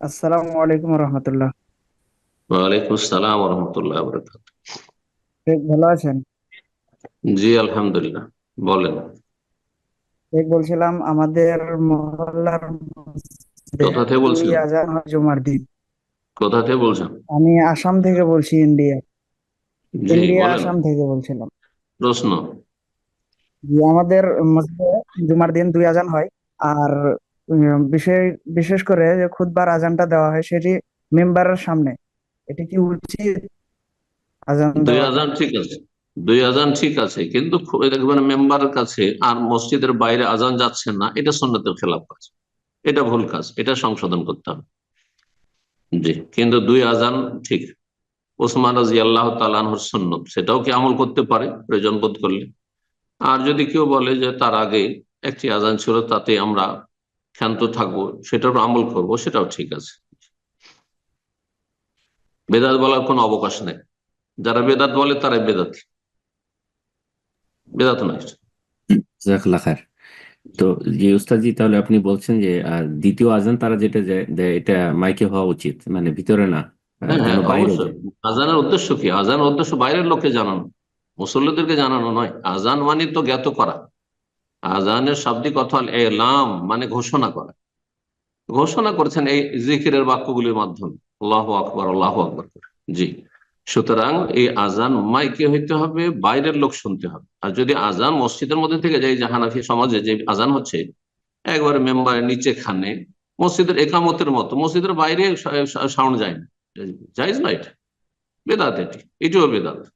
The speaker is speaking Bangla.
আসসালামু আলাইকুম রহমতুল্লাহ। ওয়ালাইকুম আসসালাম রহমতুল্লাহ ভালো আছেন? জি আলহামদুলিল্লাহ। বলেন। বলছিলাম আমাদের মহল্লার কোথা থেকে আজান হয় জুমার দিন। কোথা থেকে বলছেন? আমি আসাম থেকে বলছি ইন্ডিয়া। ইন্ডিয়া আসাম থেকে বলছিলাম। প্রশ্ন। আমাদের মসজিদে জুমার দিন দুই আজান হয় আর বিশেষ বিশেষ করে যে খুতবার আজানটা দেওয়া হয় সেটি মেম্বারের সামনে। এটা কি উচিত? আজান দুই দেওয়াটা আজান ঠিক আছে। দুই আজান ঠিক আছে কিন্তু দেখবেন মেম্বারের কাছে আর মসজিদের বাইরে আজান যাচ্ছে না এটা সন্ন্যতের খেলাফ কাজ। এটা ভুল কাজ এটা সংশোধন করতে হবে। জি কিন্তু দুই আজান ঠিক। ওসমান রাজি আল্লাহ তালানহর সন্ন্যত সেটাও কি আমল করতে পারে প্রয়োজন বোধ করলে? আর যদি কেউ বলে যে তার আগে একটি আজান ছিল তাতে আমরা ক্ষান্ত থাকব সেটার উপর আমল করব সেটাও ঠিক আছে। বেদাত বলার কোনো অবকাশ নেই। যারা বেদাত বলে তারাই বেদাত। বেদাত নয়। তো যে উস্তাদজি তাহলে আপনি বলছেন যে দ্বিতীয় আজান তারা যেটা দেয় এটা মাইকে হওয়া উচিত মানে ভিতরে না হ্যাঁ হ্যাঁ আজানের উদ্দেশ্য কি? আজানের উদ্দেশ্য বাইরের লোককে জানানো। মুসল্লিদেরকে জানানো নয়। আজান মানে তো জ্ঞাত করা। আজানের শাব্দিক অর্থ এলাম মানে ঘোষণা করা। ঘোষণা করেছেন এই জিকিরের বাক্যগুলির মাধ্যমে। আল্লাহ আকবর আল্লাহ আকবর করে। জি। সুতরাং এই আজান মাইকে হইতে হবে? বাইরের লোক শুনতে হবে। আর যদি আজান মসজিদের মধ্যে থেকে যায় জাহানাফি সমাজে যে আজান হচ্ছে, একবারে মেম্বারের নিচে খানে, মসজিদের একামতের মতো, মসজিদের বাইরে সাউন্ড যায় না। জাইজ না এটা। বেদাত এটি। এটিও বেদাত।